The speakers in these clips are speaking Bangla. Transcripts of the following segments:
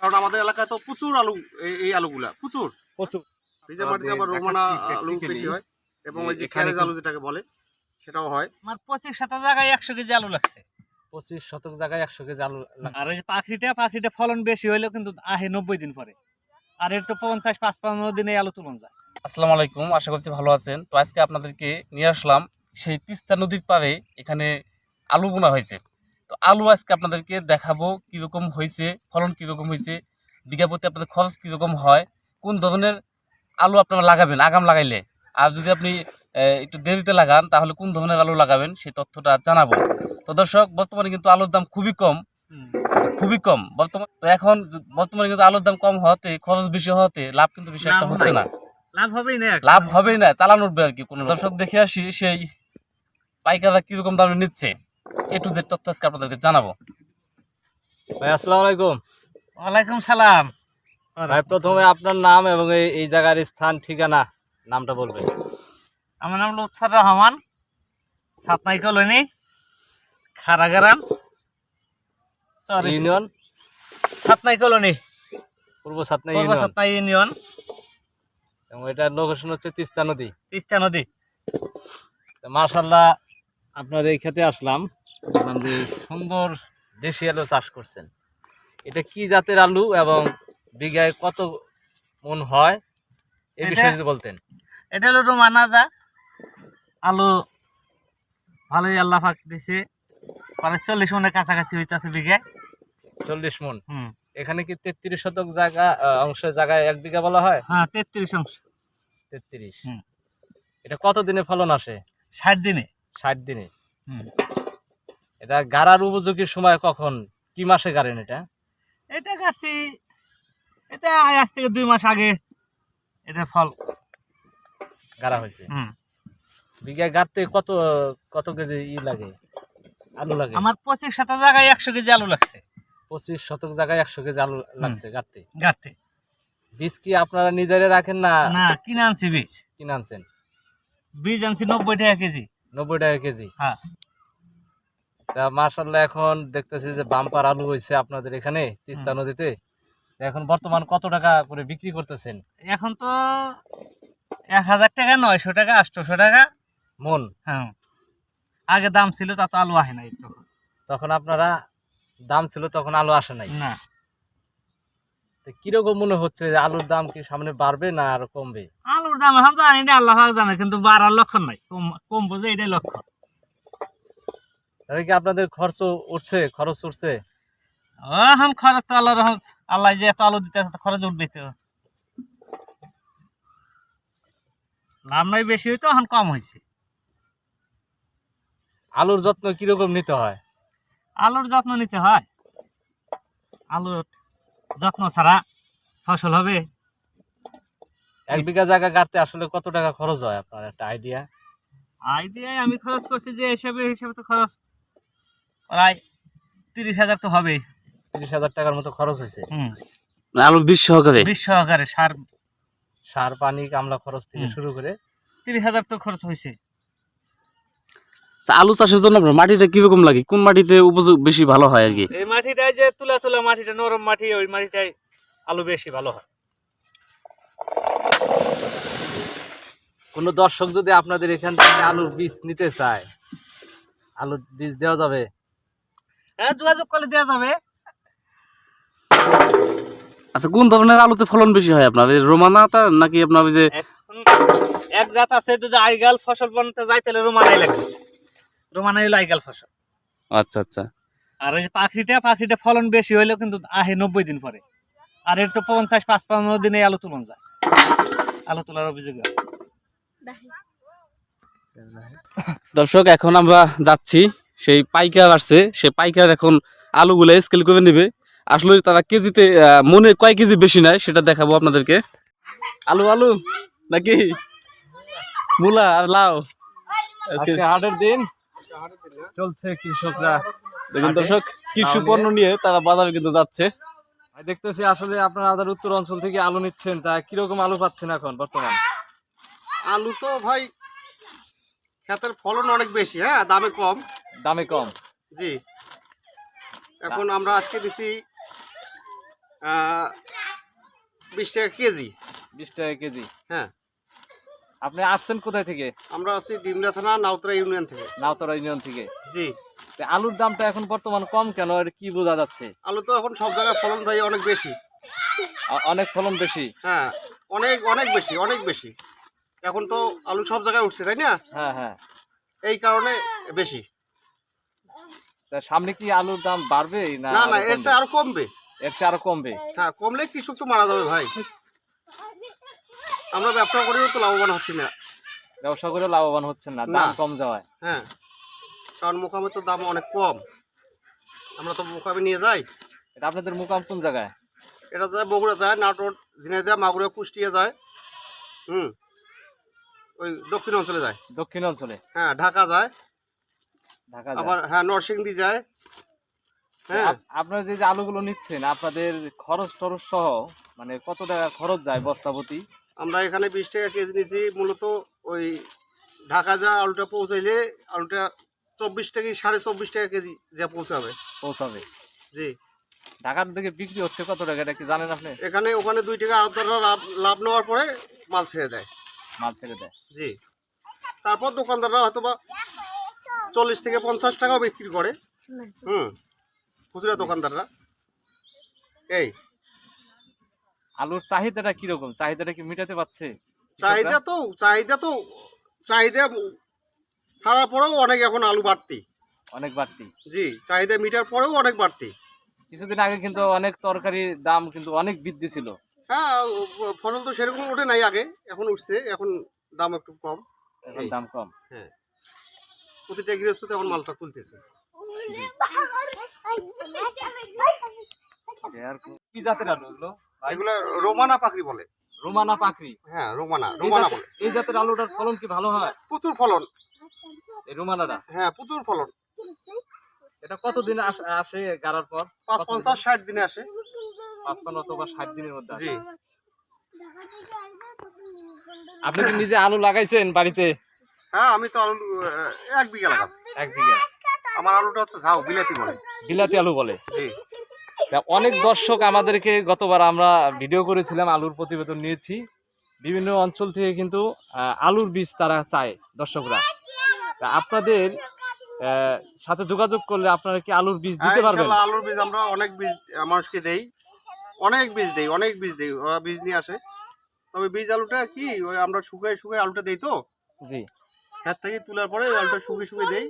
কারণ আমাদের এলাকায় তো প্রচুর আলু এই- আলুগুলা প্রচুর। প্রচুর। ভিজে মাটিতে আবার রোমানা আলু বেশি হয় এবং ওই যে ক্যারেজ আলু যেটাকে বলে সেটাও হয়। আমার পঁচিশ শত জায়গায় একশো কেজি আলু লাগছে। পঁচিশ শতক জায়গায় একশো কেজি আলু আর এই পাখিটা পাখিটা ফলন বেশি হইলেও কিন্তু আহে নব্বই দিন পরে। আর এর তো পঞ্চাশ পাঁচপান্ন দিনে আলু তুলন যায়। আসসালামু আলাইকুম আশা করছি ভালো আছেন। তো আজকে আপনাদেরকে নিয়ে আসলাম সেই তিস্তা নদীর পাড়ে এখানে আলু বোনা হয়েছে। তো আলু আজকে আপনাদেরকে দেখাবো কীরকম হয়েছে ফলন কীরকম হয়েছে বিঘা প্রতি আপনাদের খরচ কীরকম হয় কোন ধরনের আলু আপনারা লাগাবেন আগাম লাগাইলে। আর যদি আপনি একটু দেরিতে লাগান তাহলে কোন ধরনের আলু লাগাবেন সেই তথ্যটা জানাব। তো দর্শক বর্তমানে কিন্তু আলুর দাম খুবই কম। খুবই কম। বর্তমান তো এখন বর্তমানে কিন্তু আলুর দাম কম হওয়াতে খরচ বেশি হওয়াতে লাভ কিন্তু বেশি একটা হচ্ছে না। লাভ হবেই না লাভ হবেই না চালানোর আর কি কোনো দর্শক দেখে আসি সেই পাইকাররা কীরকম দামে নিচ্ছে। এ টু জেড তথ্য আজকে আপনাদেরকে জানাব। ভাই আসসালামু আলাইকুম। ওয়ালাইকুম সালাম। ভাই প্রথমে আপনার নাম এবং এই জায়গার স্থান ঠিকানা নামটা বলবেন। আমার নাম Lutfar Rahman Satnai colony Kharagaram sorry union Satnai colony. পূর্ব সাতনা পূর্ব সাতনাই ইউনিয়ন এবং এটার লোকেশন হচ্ছে তিস্তা নদী। তিস্তা নদী। মার্শাল্লাহ আপনার এই খেতে আসলাম। যে সুন্দর দেশি আলু চাষ করছেন এটা কি জাতের আলু এবং বিঘায় কত মন হয়? এই বিষয়ে যদি বলতেন। এটা হলো রোমানা যা আলু ভালোই আল্লাহ পাক দিছে। প্রায় চল্লিশ মনের কাছাকাছি হইতেছে বিঘায়। চল্লিশ মন। হুম। এখানে কি তেত্রিশ শতক জায়গা অংশের জায়গায় এক বিঘা বলা হয়? হ্যাঁ তেত্রিশ অংশ। তেত্রিশ। এটা কত দিনে ফলন আসে? ষাট দিনে। ষাট দিনে। হুম। এটা গাড়ার উপযোগী সময় কখন? কি মাসে গাড়েন এটা? এটা গাছি এটা আজ থেকে দুই মাস আগে এটা ফল গাড়া হয়েছে। বিঘায় গাড়তে কত কত কেজি ই লাগে? আলু লাগে? আমার পঁচিশ শত জায়গায় একশো কেজি আলু লাগছে। পঁচিশ শতক জায়গায় একশো কেজি আলু লাগছে গাড়তে গাছতে বীজ কি আপনারা নিজেরা রাখেন না না কিনে আনছি বীজ। কিনে আনছেন? বীজ আনছি নব্বই টাকা কেজি। নব্বই টাকা কেজি? হ্যাঁ। মার্শাল্লাহ এখন দেখতেছি যে বাম্পার আলু হয়েছে আপনাদের এখানে তিস্তা নদীতে। এখন বর্তমান কত টাকা করে বিক্রি করতেছেন? এখন তো এক হাজার টাকা নয়শো টাকা আটশোশো টাকা। মন? হ্যাঁ। আগে দাম ছিল তা তো আলু আসে নাই তখন। তখন আপনারা দাম ছিল তখন আলু আসে নাই? না। তো কীরকম মনে হচ্ছে যে আলুর দাম কি সামনে বাড়বে না আর কমবে? আলুর দাম এখন জানি না আল্লাহ জানে কিন্তু বাড়ার লক্ষণ নাই। কম কম বুঝে এটাই লক্ষণ। তাহলে কি আপনাদের খরচ উঠছে? খরচ উঠছে? এখন খরচ তো আল্লাহ রহমত আল্লাহ যে এত আলু দিতে আছে, খরচ উঠবে তো। লাভ নাই বেশি হইতো এখন কম হয়েছে আলুর যত্ন কীরকম নিতে হয়? আলুর যত্ন নিতে হয়। আলুর যত্ন ছাড়া ফসল হবে। এক বিঘা জায়গা গাড়তে আসলে কত টাকা খরচ হয় আপনার? একটা আইডিয়া আইডিয়ায় আমি খরচ করছি যে হিসাবে হিসাবে তো খরচ প্রায় তিরিশ হাজার তো হবেই তিরিশ হাজার টাকার মতো খরচ হয়েছে। হুম। আলুর সহকারে? বিশ সহকারে সার সার পানি কামলা খরচ থেকে শুরু করে তিরিশ হাজার তো খরচ হয়েছে। আচ্ছা, আলু চাষের জন্য আপনার মাটিটা কীরকম লাগে? কোন মাটিতে উপযোগ বেশি ভালো হয় আর কি? এই মাটিটাই যে তুলা তুলা মাটিটা নরম মাটি ওই মাটিটাই আলু বেশি ভালো হয়। কোন দর্শক যদি আপনাদের এখান থেকে আলুর বীজ নিতে চায় আলুর বীজ দেওয়া যাবে। হ্যাঁ যোগাযোগ করলে দেওয়া যাবে। আচ্ছা কোন ধরনের আলুতে ফলন বেশি হয় আপনার? এই রোমানাটা নাকি আপনার ওই যে এক জাত আছে যদি আইগাল ফসল বানাতে যাই তাহলে রোমানাই লাগবে। রোমানাই হলো আইগাল ফসল। আচ্ছা আচ্ছা। আর এই যে পাখিটা পাখিটা ফলন বেশি হইলেও কিন্তু আহে নব্বই দিন পরে। আর এর তো পঞ্চাশ পাঁচপান্ন দিনে আলু তুলন যায়। আলু তোলার অভিযোগ দর্শক এখন আমরা যাচ্ছি। সেই পাইকার আসছে সেই পাইকার এখন আলুগুলো স্কেল করে নেবে। আসলে তারা কেজিতে মনে কয় কেজি বেশি নেয় সেটা দেখাবো আপনাদেরকে। আলু আলু? নাকি? মূলা আর লাউ? হাটের দিন। চলছে কৃষকরা। দেখুন দর্শক কৃষি পণ্য নিয়ে। তারা বাজারে কিন্তু যাচ্ছে। দেখতেছি আসলে আপনারা আদার উত্তর অঞ্চল থেকে আলু নিচ্ছেন। তা কীরকম আলু পাচ্ছেন এখন বর্তমান? আলু তো ভাই ক্ষেতের ফলন অনেক বেশি হ্যাঁ? দামে কম। দামে কম। জি। এখন আমরা আজকে দিছি বিশ টাকা কেজি। বিশ টাকা কেজি। হ্যাঁ। আপনি আসছেন কোথায় থেকে? আমরা আছি ডিমলা থানা নাউতরা ইউনিয়ন থেকে। নাওতরা ইউনিয়ন থেকে। জি। আলুর দামটা এখন বর্তমান কম কেন? এর কি বোঝা যাচ্ছে? আলু তো এখন সব জায়গায় ফলন ভাই অনেক বেশি। অনেক ফলন বেশি। হ্যাঁ অনেক অনেক বেশি অনেক বেশি। এখন তো আলু সব জায়গায় উঠছে তাই না? হ্যাঁ হ্যাঁ। এই কারণে বেশি। সামনে কি আলুর দাম বাড়বে না না এর চেয়ে আরও কমবে। এর চেয়ে আরও কমবে? হ্যাঁ কমলে কৃষক তো মারা যাবে ভাই। আমরা ব্যবসা করেও তো লাভবান হচ্ছি না। ব্যবসা করে লাভবান হচ্ছেন না। দাম কম যাওয়ায়। হ্যাঁ কারণ মোকামে তো দাম অনেক কম। আমরা তো মোকামে নিয়ে যাই। এটা আপনাদের মোকাম কোন জায়গায়? এটা যায় বগুড়া যায় নাটোর ঝিনাইদহ মাগুরা কুষ্টিয়া যায়। হুম ওই দক্ষিণ অঞ্চলে যায়। দক্ষিণ অঞ্চলে? হ্যাঁ ঢাকা যায়। আবার হ্যাঁ নরসিংদী যায়। হ্যাঁ। আপনারা যে আলুগুলো নিচ্ছেন আপনাদের খরচ টরচ সহ মানে কত টাকা খরচ যায় বস্তাপতি আমরা এখানে বিশ টাকা কেজি নিছি মূলত ওই ঢাকা যা আলুটা পৌঁছাইলে আলুটা চব্বিশ থেকে সাড়ে চব্বিশ টাকা কেজি যা পৌঁছাবে। পৌঁছাবে। জি। ঢাকার থেকে বিক্রি হচ্ছে কত টাকা? এটা কি জানেন আপনি? এখানে ওখানে দুই টাকা আলাদা লাভ লাভ নেওয়ার পরে মাল ছেড়ে দেয়। মাল ছেড়ে দেয়। জি। তারপর দোকানদাররা হয়তো বা চল্লিশ থেকে পঞ্চাশ টাকাও বিক্রি করে। হুম খুচরা দোকানদাররা। এই। আলুর চাহিদাটা কীরকম? চাহিদাটা কি মিটাতে পারছে? চাহিদা তো চাহিদা তো চাহিদা ছাড়ার পরেও অনেক এখন আলু বাড়তি। অনেক বাড়তি। জি চাহিদা মিটার পরেও অনেক বাড়তি। কিছুদিন আগে কিন্তু অনেক তরকারির দাম কিন্তু অনেক বৃদ্ধি ছিল। হ্যাঁ ফসল তো সেরকম ওঠে নাই আগে এখন উঠছে এখন দাম একটু কম। এখন দাম কম। হ্যাঁ। প্রতিটা গৃহস্থতে এখন মালটা তুলতেছে কি জাতের আলু এগুলো? রোমানা পাখরি বলে। রোমানা হ্যাঁ রোমানা রোমানা জাতের- বলে। এই জাতের আলুটার ফলন কি ভালো হয়? প্রচুর ফলন। এই রোমানাটা? হ্যাঁ প্রচুর ফলন। এটা কতদিন আস- আসে গাড়ার পর? পাঁচ পঞ্চাশ ষাট দিনে আসে। পাঁচপান্ন অথবা ষাট দিনের মধ্যে জি। আপনি কি নিজে আলু লাগাইছেন বাড়িতে? হ্যাঁ আমি তো আলু এক বিঘা লাগাচ্ছি। এক বিঘা। আমার আলুটা হচ্ছে ঝাউ বিলাতি বলে। বিলাতি আলু বলে? জি। অনেক দর্শক আমাদেরকে গতবার আমরা ভিডিও করেছিলাম আলুর প্রতিবেদন নিয়েছি। বিভিন্ন অঞ্চল থেকে কিন্তু আলুর বীজ তারা চায় দর্শকরা। আপনাদের সাথে যোগাযোগ করলে আপনারা কি আলুর বীজ হ্যাঁ, দিতে পারবেন? আলুর বীজ আমরা অনেক বীজ মানুষকে দেই। অনেক বীজ দেই অনেক বীজ দেই। ওরা বীজ নিয়ে আসে। তবে বীজ আলুটা কি ওই আমরা শুকাই শুকাই আলুটা দেই তো? জি। ক্ষেত থেকে তোলার পরে অল্প শুকিয়ে শুকিয়ে দেই।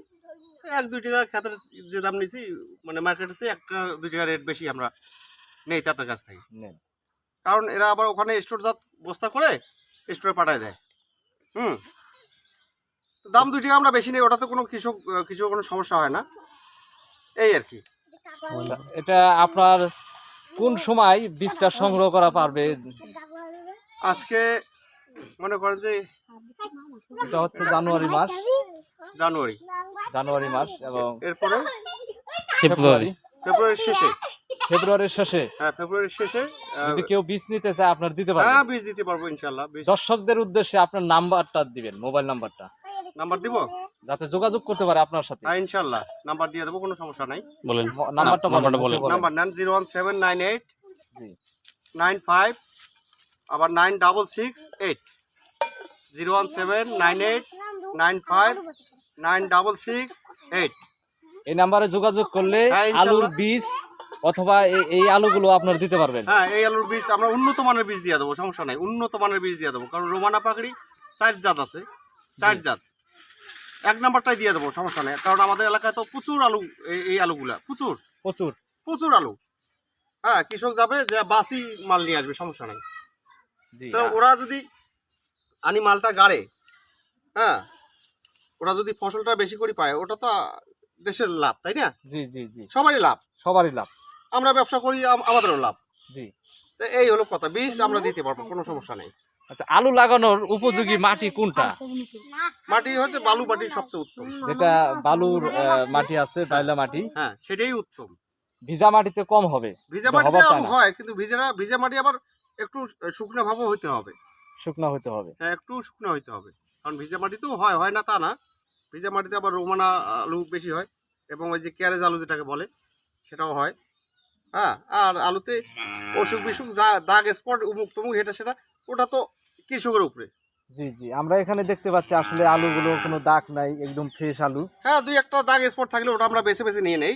এক দুই টাকা ক্ষেতের যে দাম নিছি মানে মার্কেটে চেয়ে একটা দুই টাকা রেট বেশি আমরা নেই তাদের কাছ থেকে। কারণ এরা আবার ওখানে স্টোরজাত বস্তা করে স্টোরে পাঠায় দেয়। হুম। দাম দুই টাকা আমরা বেশি নেই ওটাতে কোনো কৃষক কিছু কোনো সমস্যা হয় না। এই আর কি। এটা আপনার কোন সময় বীজটা সংগ্রহ করা পারবে? আজকে মনে করেন যে এটা হচ্ছে জানুয়ারি মাস। জানুয়ারি। জানুয়ারি মাস এবং এরপরে? ফেব্রুয়ারি। ফেব্রুয়ারির শেষে। ফেব্রুয়ারির শেষে। হ্যাঁ ফেব্রুয়ারির শেষে যদি কেউ বীজ নিতে চায় আপনার দিতে পারবেন। হ্যাঁ বীজ দিতে পারব ইনশাল্লাহ বীজ দর্শকদের উদ্দেশ্যে আপনার নাম্বারটা দিবেন মোবাইল নাম্বারটা। নাম্বার দিব? যাতে যোগাযোগ করতে পারে আপনার সাথে। হ্যাঁ ইনশাল্লাহ নাম্বার দিয়ে দেবো কোনো সমস্যা নাই। বলেন। নাম্বারটা নাম্বারটা বলেন। বলেন। নাম্বার নেন zero one seven nine eight জি। নাইন ফাইভ আবার nine double six eight. Zero one seven nine eight nine five nine double six eight. এই নাম্বারে যোগাযোগ করলে হ্যাঁ, আলুর বীজ অথবা এই- আলুগুলো আপনার দিতে পারবেন। হ্যাঁ এই আলুর বীজ আমরা উন্নত মানের বীজ দিয়ে দেবো সমস্যা নাই। উন্নত মানের বীজ দিয়ে দেবো কারণ রোমানা পাকড়ি চার জাত আছে চার জাত। এক নাম্বারটাই দিয়ে দেবো সমস্যা নেই কারণ আমাদের এলাকায় তো প্রচুর আলু এই- আলুগুলা প্রচুর। প্রচুর। প্রচুর আলু। হ্যাঁ কৃষক যাবে যে বাসি মাল নিয়ে আসবে সমস্যা নেই। ওরা যদি আনি মালটা গাড়ে হ্যাঁ? ওরা যদি ফসলটা বেশি করে পায় ওটা তো দেশের লাভ তাই না? জি জি জি। সবারই লাভ। সবারই লাভ। আমরা ব্যবসা করি আম- আমাদেরও লাভ। জি। তো এই হলো কথা। বীজ আমরা দিতে পারব কোনো সমস্যা নেই। আচ্ছা আলু লাগানোর উপযোগী মাটি কোনটা? মাটি হচ্ছে বালু মাটি সবচেয়ে উত্তম। যেটা বালুর মাটি আছে বাইলা মাটি। হ্যাঁ সেটাই উত্তম। ভিজা মাটিতে কম হবে ভিজা মাটিতে। হয় কিন্তু ভিজা ভিজা মাটি আবার একটু শুকনো ভাবও হইতে হবে। শুকনো হতে হবে। হ্যাঁ একটু শুকনো হইতে হবে। কারণ ভিজা মাটিতেও হয় হয় না তা না। ভিজা মাটিতে আবার রোমানা আলু বেশি হয় এবং ওই যে ক্যারেজ আলু যেটাকে বলে সেটাও হয়। হ্যাঁ আর আলুতে অসুখ বিসুখ যা দাগ স্পট উমুক তমুক এটা সেটা ওটা তো কৃষকের উপরে। জি জি আমরা এখানে দেখতে পাচ্ছি আসলে আলুগুলো কোনো দাগ নাই একদম ফ্রেশ আলু। হ্যাঁ দুই একটা দাগ স্পট থাকলে ওটা আমরা বেছে বেছে নিয়ে নেই।